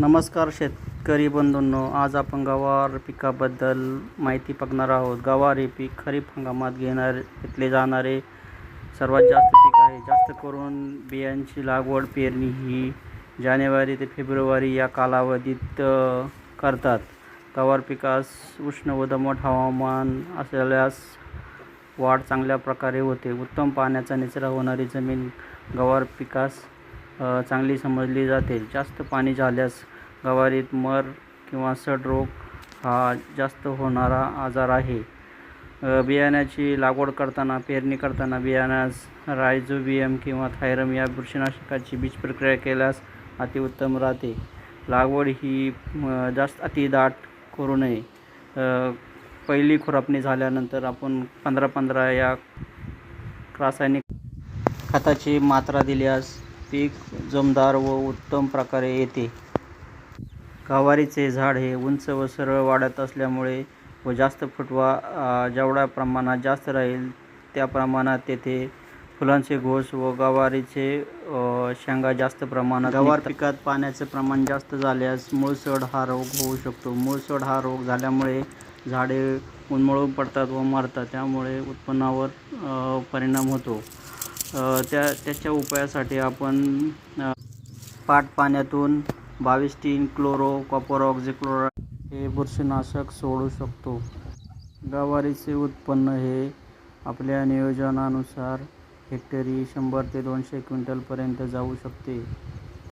नमस्कार शेतकरी बंधूंनो आज आपण गवार पिकाबद्दल माहिती बघणार आहोत. गवार हे पीक खरीप हंगामात घेणार घेतले जाणारे सर्वात जास्त पीक आहे. जास्त करून बियांची लागवड पेरणी ही जानेवारी ते फेब्रुवारी या कालावधीत करतात. गवार पिकास उष्ण व दमट हवामान असल्यास वाढ चांगल्या प्रकारे होते. उत्तम पाण्याचा निचरा होणारी जमीन गवार पिकास चांगली समजली जाते. जास्त पाणी झाल्यास गवारीत मर किंवा सड रोग हा जास्त होणारा आजार आहे. बियाण्याची लागवड करताना पेरणी करताना बियाण्यास रायझोबियम किंवा थायरम या बुरशीनाशकाची बीज प्रक्रिया केल्यास अतिउत्तम राहते. लागवड ही जास्त अतिदाट करू नये. पहिली खुरापणी झाल्यानंतर आपण पंधरा पंधरा या रासायनिक खताची मात्रा दिल्यास पीक जमदार व उत्तम प्रकारे येते. गवारीचे झाड हे उंच व सरळ वाढत असल्यामुळे व जास्त फुटवा जेवढ्या प्रमाणात जास्त राहील त्या प्रमाणात तेथे फुलांचे घोस व गवारीचे शेंगा जास्त प्रमाणात गवार पिकात पाण्याचे प्रमाण जास्त झाल्यास मूळसड हा रोग होऊ शकतो. मूळसड हा रोग झाल्यामुळे झाडे उन्मळून पडतात व मरतात. त्यामुळे उत्पन्नावर परिणाम होतो. त्या त्याच्या उपायासाठी आपण पाट पाण्यातून बावीस तीन क्लोरो कॉपर ऑक्झिक्लोरा हे बुरशीनाशक सोडू शकतो. गवारीचे उत्पन्न हे आपल्या नियोजनानुसार हेक्टरी शंभर ते दोनशे क्विंटलपर्यंत जाऊ शकते.